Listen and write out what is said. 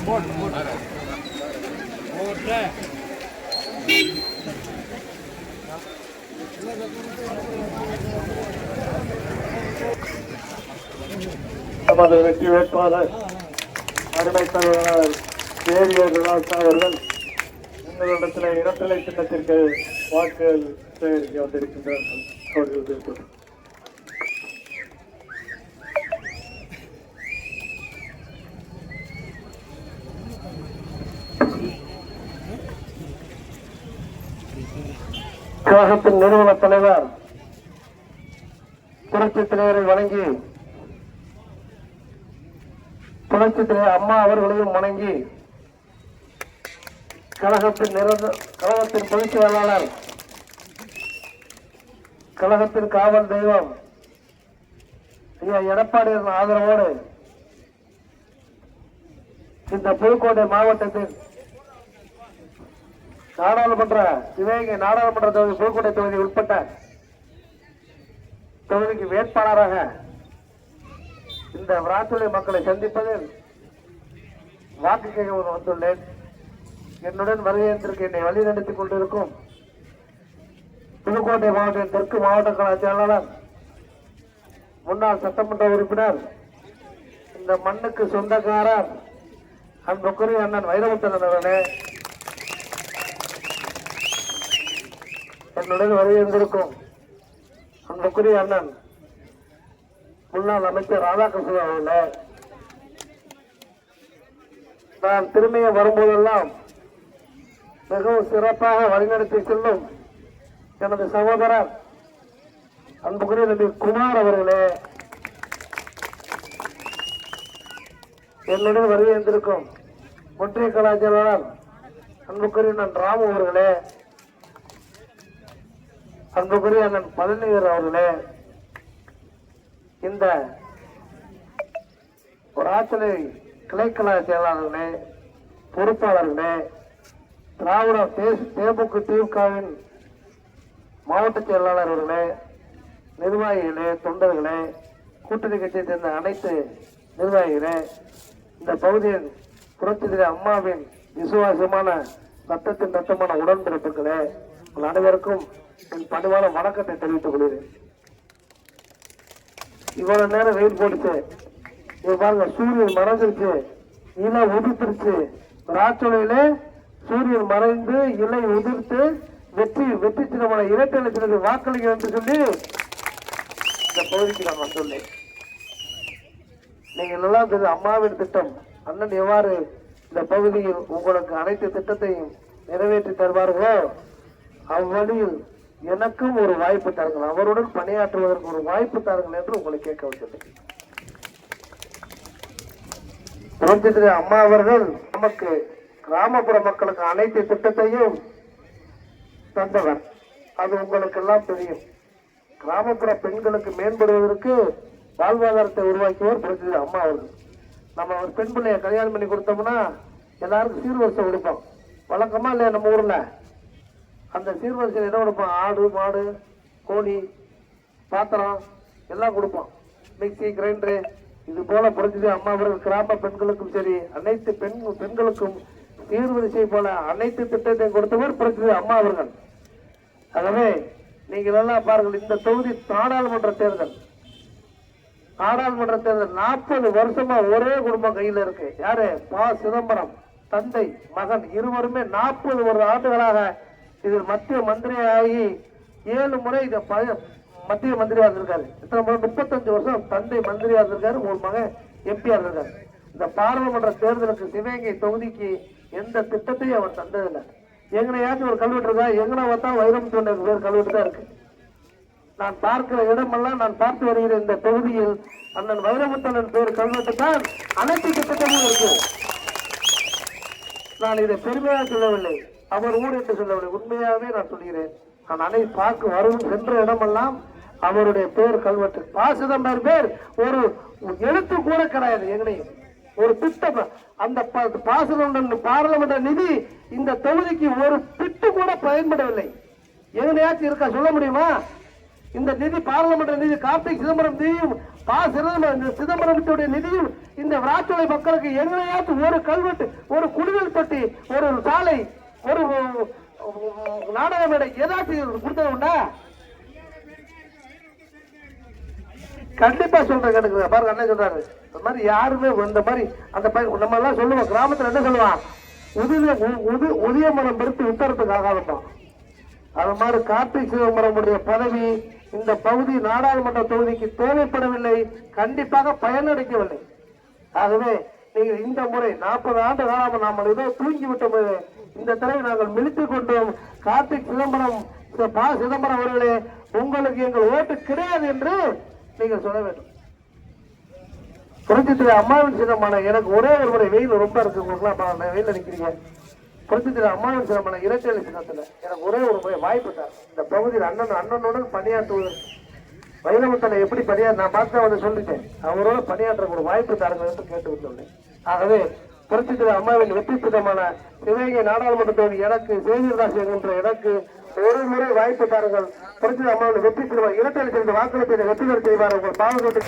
போட்டு போட்டு போட்டு நமது வெற்றி வேட்பாளர் அருமை தலைவராளர் தேவியர் விலாஸ் அவர்கள் உங்களிடத்தில் இரட்டலை சின்னத்திற்கு வாக்குகள் சேகரிக்க வந்திருக்கின்றார்கள் கழகத்தின் நிறுவன தலைவர் புரட்சி தலைவரை வணங்கி புரட்சி தலைவர் அம்மா அவர்களையும் வணங்கி கழகத்தின் நிரந்த கழகத்தின் பொதுச் செயலாளர் கழகத்தின் காவல் தெய்வம் ஐயா எடப்பாடியின் ஆதரவோடு இந்த புதுக்கோட்டை மாவட்டத்தின் நாடாளுமன்ற சிவகங்கை நாடாளுமன்ற தொகுதி புதுக்கோட்டை தொகுதி உட்பட்ட தொகுதிக்கு வேட்பாளராக இந்த விராத்துளை மக்களை சந்திப்பதில் வாக்கு கேட்க வந்துள்ளேன். என்னுடன் வருகையத்திற்கு என்னை வழிநடத்திக் கொண்டிருக்கும் புதுக்கோட்டை மாவட்டத்தின் தெற்கு மாவட்ட கலாச்சாரர் முன்னாள் சட்டமன்ற உறுப்பினர் இந்த மண்ணுக்கு சொந்தக்காரர் அன்புக்குரிய அண்ணன் வைரமுத்தன் அவர்களே என்னுடன் வருகின்றிருக்கும் அன்புக்குரிய அண்ணன் முன்னாள் அமைச்சர் ராதாகிருஷ்ணன் அவர்களே. நான் திரும்பிய வரும்போதெல்லாம் மிகவும் சிறப்பாக வழிநடத்தி செல்லும் எனது சகோதரர் அன்புக்குரிய நம்பி குமார் அவர்களே. என்னுடன் வருகை இருந்திருக்கும் ஒன்றிய கலாச்சாரம் அன்புக்குரிய நான் ராமு அவர்களே. அன்புக்குரிய அண்ணன் பழனிவர் அவர்களே இந்த ஒரு ஆற்றலை கிளைக்கழக செயலாளர்களே பொறுப்பாளர்களே திராவிட தேச தேமுக திமுகவின் மாவட்ட செயலாளர் அவர்களே நிர்வாகிகளே தொண்டர்களே கூட்டணி கட்சியை சேர்ந்த அனைத்து நிர்வாகிகளே இந்த பகுதியின் புரட்சிதிரி அம்மாவின் விசுவாசமான ரத்தத்தின் ரத்தமான உடன்பிறப்புகளே உங்கள் அனைவருக்கும் என் பணிவான வணக்கத்தை தெரிவித்துக் கொள்கிறேன். இவ்வளவு நேரம் வெயில் போட்டுச்சு. இங்க பாருங்க சூரியன் மறைஞ்சிருச்சு. இலை உதிர்த்துருச்சு. ராச்சோலையில சூரியன் மறைந்து இலை உதிர்த்து வெற்றி வெற்றி சின்னமான இரட்டை லட்சத்துக்கு வாக்களிக்க என்று சொல்லி இந்த பகுதிக்கு நான் வந்துள்ளேன் நீங்க நல்லா தெரிஞ்ச அம்மாவின் திட்டம். அண்ணன் எவ்வாறு இந்த பகுதியில் உங்களுக்கு அனைத்து திட்டத்தையும் நிறைவேற்றி தருவார்களோ அவ்வழியில் எனக்கும் ஒரு வாய்ப்பு தாருங்கள். அவருடன் பணியாற்றுவதற்கு ஒரு வாய்ப்பு தாருங்கள் என்று உங்களை கேட்க வச்சிருக்கேன் புரட்சித்திரி அம்மா அவர்கள் நமக்கு கிராமப்புற மக்களுக்கு அனைத்து திட்டத்தையும் தந்தவர். அது உங்களுக்கு எல்லாம் தெரியும். கிராமப்புற பெண்களுக்கு மேம்படுவதற்கு வாழ்வாதாரத்தை உருவாக்கியவர் புரிஞ்சது அம்மா அவர்கள். நம்ம ஒரு பெண் பிள்ளைய கல்யாணம் பண்ணி கொடுத்தோம்னா எல்லாருக்கும் சீர்வரிசை கொடுப்போம். வழக்கமா இல்லையா நம்ம ஊர்ல? அந்த சீர்வரிசையில் என்ன கொடுப்பான்? ஆடு மாடு கோழி பாத்திரம் எல்லாம் கொடுப்போம் மிக்சி கிரைண்டரு இது போல புரிஞ்சது அம்மா அவர்கள் கிராம பெண்களுக்கும் சரி அனைத்து பெண் பெண்களுக்கும் சீர்வரிசை போல அனைத்து திட்டத்தையும் கொடுத்தவர் புரிஞ்சது அம்மா அவர்கள். ஆகவே நீங்கள் எல்லாம் பாருங்கள் இந்த தொகுதி நாடாளுமன்ற தேர்தல். நாடாளுமன்ற தேர்தல் நாற்பது வருஷமா ஒரே குடும்பம் கையில் இருக்கு. யாரு? பா. சிதம்பரம். தந்தை மகன் இருவருமே நாற்பது ஒரு ஆண்டுகளாக இதில் மத்திய மந்திரியாகி ஏழு முறை இதை ப- மத்திய மந்திரியாக இருந்திருக்காரு இத்தனை முறை? முப்பத்தஞ்சு வருஷம் தந்தை மந்திரியாக இருந்திருக்காரு ஒரு மகன் எம்பியாக இருந்திருக்காரு இந்த பாராளுமன்ற தேர்தலுக்கு சிவகங்கை தொகுதிக்கு எந்த திட்டத்தையும் அவர் தந்ததில்லை. எங்கனையாச்சும் ஒரு கல்வெட்டு இருக்கா? எங்கன பார்த்தா வைரம் சொன்ன பேர் கல்வெட்டு தான் இருக்கு. நான் பார்க்கிற இடமெல்லாம் நான் பார்த்து வருகிற இந்த தொகுதியில் அண்ணன் வைரமுத்தனன் பேர் கல்வெட்டு தான் அனைத்து திட்டமும் இருக்கு. நான் இதை பெருமையாக சொல்லவில்லை. அவர் ஊர் என்று சொல்லவில்லை. உண்மையாகவே நான் சொல்கிறேன் நான் அணை பார்க்க வரும் சென்ற இடமெல்லாம் அவருடைய பேர் கல்வெட்டு. பா சிதம்பரம் பேர் ஒரு எழுத்து கூட கிடையாது எங்கனையும் ஒரு திட்டம் அந்த ப- பா பாராளுமன்ற நிதி இந்த தொகுதிக்கு ஒரு திட்டு கூட பயன்படவில்லை. எங்கனையாச்சும் இருக்கா சொல்ல முடியுமா? இந்த நிதி பாராளுமன்ற நிதி கார்த்திக் சிதம்பரம் நிதியும் பா சிதம்பரம் சிதம்பரத்துடைய நிதியும் இந்த விராச்சோலை மக்களுக்கு எங்கனையாச்சும் ஒரு கல்வெட்டு ஒரு குடிநீர் தொட்டி ஒரு சாலை ஒரு நாடக மேடை ஏதாச்சும் கொடுத்தது உண்டா? கண்டிப்பா சொல்றேன் கேட்டுங்க பாருங்க அண்ணன் சொல்றாரு. இந்த மாதிரி யாருமே இந்த மாதிரி அந்த பையன் நம்ம எல்லாம் சொல்லுவோம். கிராமத்துல என்ன சொல்லுவான்? உதிய உது உதிய மரம் பெருத்து உத்தரத்துக்கு ஆகாதப்பா அது மாதிரி கார்த்திக் சிதம்பரமுடைய பதவி இந்த பகுதி நாடாளுமன்ற தொகுதிக்கு தேவைப்படவில்லை. கண்டிப்பாக பயனடைக்கவில்லை. ஆகவே நீங்கள் இந்த முறை நாற்பது ஆண்டு காலமாக நாம் ஏதோ தூங்கி விட்டோம் இந்த தடவை நாங்கள் மிழித்துக் கொண்டோம். கார்த்திக் சிதம்பரம் பா ப சிதம்பரம் அவர்களே உங்களுக்கு எங்கள் ஓட்டு கிடையாது என்று நீங்கள் சொல்ல வேண்டும். புரட்சித்துறை அம்மாவின் சின்னமான எனக்கு ஒரே ஒரு முறை வெயில் ரொம்ப இருக்கு. உங்களுக்குலாம் வெயில் நினைக்கிறீங்க புரட்சித்துறை அம்மாவின் சின்னமான இரட்டை சின்னத்தில் எனக்கு ஒரே ஒரு முறை வாய்ப்பு தான் இந்த பகுதியில் அண்ணன் அண்ணனுடன் பணியாற்றுவதற்கு வைரமுத்தனை எப்படி பணியா நான் பார்த்து வந்து சொல்லிட்டேன். அவரோட பணியாற்ற ஒரு வாய்ப்பு தாருங்க என்று கேட்டு வந்துள்ளேன் ஆகவே புரட்சித்துறை அம்மாவின் வெற்றி திட்டமான சிவகங்கை நாடாளுமன்ற தொகுதி எனக்கு சேவியர்தாஸ் என்கின்ற எனக்கு ஒரு முறை வாய்ப்பு தாருங்கள். புரட்சித்துறை அம்மாவின் வெற்றி திட்டம் இரட்டை சேர்ந்த வாக்களிப்பை வெற்றி செய்வார் உங்கள் பாவகத்தை